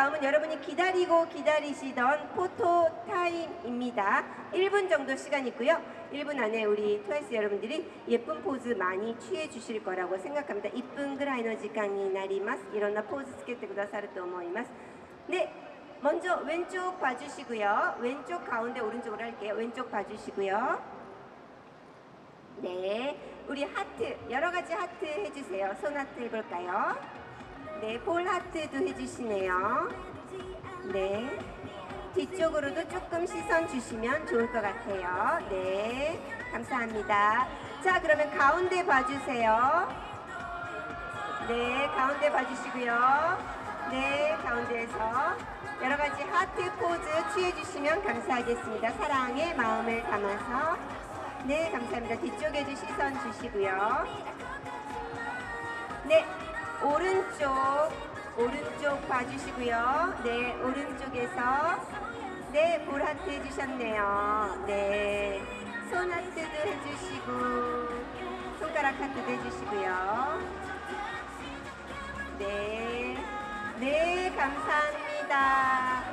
다음은 여러분이 기다리고 기다리시던 포토타임입니다. 1분 정도 시간 있고요. 1분 안에 우리 트와이스 여러분들이 예쁜 포즈 많이 취해 주실 거라고 생각합니다. 이쁜 그라이너 지강이 나리마스 일어나 포즈 스케트 구다사르 또 모이마스 네, 먼저 왼쪽 봐주시고요. 왼쪽 가운데 오른쪽으로 할게요. 왼쪽 봐주시고요. 네, 우리 하트 여러 가지 하트 해주세요. 손 하트 해볼까요? 네, 볼 하트도 해주시네요. 네, 뒤쪽으로도 조금 시선 주시면 좋을 것 같아요. 네, 감사합니다. 자, 그러면 가운데 봐주세요. 네, 가운데 봐주시고요. 네, 가운데에서 여러 가지 하트 포즈 취해주시면 감사하겠습니다. 사랑의 마음을 담아서. 네, 감사합니다. 뒤쪽에도 시선 주시고요. 네, 오른쪽, 오른쪽 봐주시고요. 네, 오른쪽에서. 네, 볼 하트 해주셨네요. 네, 손 하트도 해주시고, 손가락 하트도 해주시고요. 네, 네, 감사합니다.